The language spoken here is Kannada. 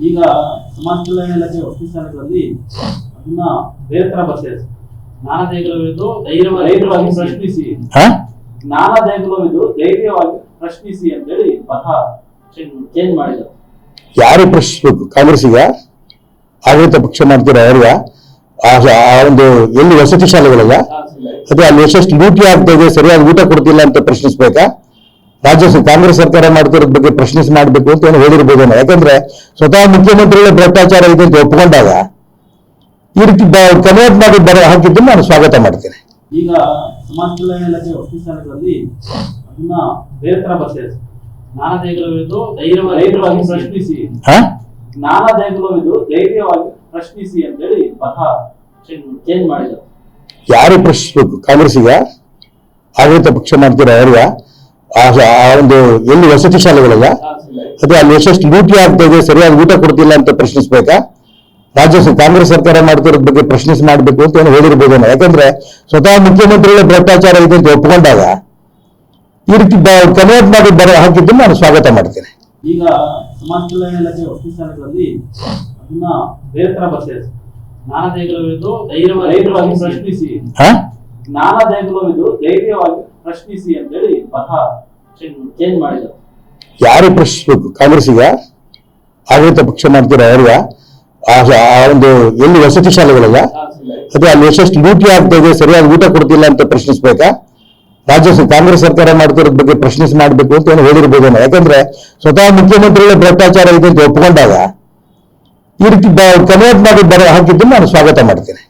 ಈಗ ಸಮಾಜ ಕಲ್ಯಾಣ ಇಲಾಖೆ ವಸತಿ ಶಾಲೆಗಳಲ್ಲಿ ಅದನ್ನ ಬೇರೆ ತರ ಬರ್ತಿದೆ ಜ್ಞಾನದೇಗುಲವಿದು ಧೈರ್ಯವಾಗಿ ಪ್ರಶ್ನಿಸಿ. ಜ್ಞಾನದೇಗುಲವಿದು ಧೈರ್ಯವಾಗಿ ಪ್ರಶ್ನಿಸಿ ಅಂತೇಳಿ ಪಥ ಚೇಂಜ್ ಮಾಡಿದ್ರು ಯಾರು ಪ್ರಶ್ನಿಸ್ಬೇಕು ಕಾಂಗ್ರೆಸ್ಸಿಗ ಆಡಳಿತ ಪಕ್ಷ ಮಾಡ್ತೀರ ಅವ್ರಿಗ ಆ ಒಂದು ಎಲ್ಲಿ ವಸತಿ ಶಾಲೆಗಳಲ್ಲ? ಅದೇ ಅಲ್ಲಿ ಎಷ್ಟೆಷ್ಟು ಲೂಟಿ ಆಗ್ತಾ ಇದೆ ಸರಿಯಾಗಿ ಊಟ ಕೊಡ್ತಿಲ್ಲ ಅಂತ ಪ್ರಶ್ನಿಸ್ಬೇಕಾ? ರಾಜ್ಯ ಕಾಂಗ್ರೆಸ್ ಸರ್ಕಾರ ಮಾಡ್ತಿರೋದ್ ಬಗ್ಗೆ ಪ್ರಶ್ನಿಸಿ ಮಾಡಬೇಕು ಅಂತ ಏನು ಹೇಳಿರ್ಬೋದೇನೋ ಯಾಕಂದ್ರೆ ಸ್ವತಃ ಮುಖ್ಯಮಂತ್ರಿಗಳ ಭ್ರಷ್ಟಾಚಾರ ಇದೆ ಅಂತ ಒಪ್ಪಿಕೊಂಡಾಗ ಈ ರೀತಿ ಕನ್ವರ್ಟ್ ಮಾಡಿ ಬರ ಹಾಕಿದ್ದನ್ನು ನಾನು ಸ್ವಾಗತ ಮಾಡ್ತೇನೆ. ಈಗ ಸಮಾಜ ಕಲ್ಯಾಣ ಇಲಾಖೆ ವಸತಿ ಶಾಲೆಗಳಲ್ಲಿ ಅದನ್ನ ಬೇರೆ ತರ ಬರ್ತಿದೆ ಜ್ಞಾನದೇಗುಲವಿದು ಧೈರ್ಯವಾಗಿ ಪ್ರಶ್ನಿಸಿ. ಹಾ? ಜ್ಞಾನದೇಗುಲವಿದು ಧೈರ್ಯವಾಗಿ ಪ್ರಶ್ನಿಸಿ ಅಂತೇಳಿ ಪಥ ಚೇಂಜ್ ಮಾಡಿದ್ರು ಯಾರು ಪ್ರಶ್ನಿಸ್ಬೇಕು? ಕಾಂಗ್ರೆಸ್ಸಿಗ? ಆಡಳಿತ ಪಕ್ಷ ಮಾಡ್ತೀರಾ ಅವ್ರಿಗ? ಆ ಒಂದು ಎಲ್ಲಿ ವಸತಿ ಶಾಲೆಗಳಲ್ಲ ಅದು ಅಲ್ಲಿ ಎಷ್ಟೆಷ್ಟು ಲೂಟಿ ಆಗ್ತಾ ಇದೆ ಸರಿಯಾಗಿ ಊಟ ಕೊಡ್ತಿಲ್ಲ ಅಂತ ಪ್ರಶ್ನಿಸ್ಬೇಕಾ? ರಾಜ್ಯ ಕಾಂಗ್ರೆಸ್ ಸರ್ಕಾರ ಮಾಡ್ತಿರೋದ್ ಬಗ್ಗೆ ಪ್ರಶ್ನಿಸಿ ಮಾಡ್ಬೇಕು ಅಂತ ಏನು ಹೇಳಿರ್ಬೋದೇನೋ. ಯಾಕಂದ್ರೆ ಸ್ವತಃ ಮುಖ್ಯಮಂತ್ರಿಗಳ ಭ್ರಷ್ಟಾಚಾರ ಇದೆ ಅಂತ ಒಪ್ಕೊಂಡಾಗ ಈ ರೀತಿ ಕನ್ವರ್ಟ್ ಮಾಡಿ ಬರ ಹಾಕಿದ್ದನ್ನು ನಾನು ಸ್ವಾಗತ ಮಾಡ್ತೇನೆ. ಈಗ ಸಮಾಜ ಕಲ್ಯಾಣ ಇಲಾಖೆ ವಸತಿ ಶಾಲೆಗಳಲ್ಲಿ ಅದನ್ನ ಬೇರೆ ತರ ಬರ್ತಿದೆ ಜ್ಞಾನದೇಗುಲವಿದು ಧೈರ್ಯವಾಗಿ ಪ್ರಶ್ನಿಸಿ. ಹಾ? ಜ್ಞಾನದೇಗುಲವಿದು ಧೈರ್ಯವಾಗಿ ಪ್ರಶ್ನಿಸಿ ಅಂತೇಳಿ ಬಹಳ ಚೇಂಜ್ ಮಾಡಿದ್ರು. ಯಾರು ಪ್ರಶ್ನಿಸಬೇಕು ಕಾಂಗ್ರೆಸ್ಸಿಗ ಆಡಳಿತ ಪಕ್ಷ ಮಾಡ್ತೀರಾ ಅವ್ರಿಗ? ಆ ಒಂದು ಎಲ್ಲಿ ವಸತಿ ಶಾಲೆಗಳಲ್ಲ? ಅದೇ ಅಲ್ಲಿ ಎಷ್ಟೆಷ್ಟು ಲೂಟಿ ಆಗ್ತಾ ಇದೆ ಸರಿಯಾಗಿ ಊಟ ಕೊಡ್ತಿಲ್ಲ ಅಂತ ಪ್ರಶ್ನಿಸ್ಬೇಕಾ? ರಾಜ್ಯ ಕಾಂಗ್ರೆಸ್ ಸರ್ಕಾರ ಮಾಡ್ತಿರೋದ್ ಬಗ್ಗೆ ಪ್ರಶ್ನಿಸಿ ಮಾಡ್ಬೇಕು ಅಂತ ಏನು ಹೇಳಿರ್ಬೋದೇನೋ. ಯಾಕಂದ್ರೆ ಸ್ವತಃ ಮುಖ್ಯಮಂತ್ರಿಗಳ ಭ್ರಷ್ಟಾಚಾರ ಇದೆ ಅಂತ ಒಪ್ಕೊಂಡಾಗ ಈ ರೀತಿ ಕನ್ವರ್ಟ್ ಮಾಡಿ ಬರ, ಹಾಕಿದ್ದನ್ನು ನಾನು ಸ್ವಾಗತ ಮಾಡ್ತೇನೆ.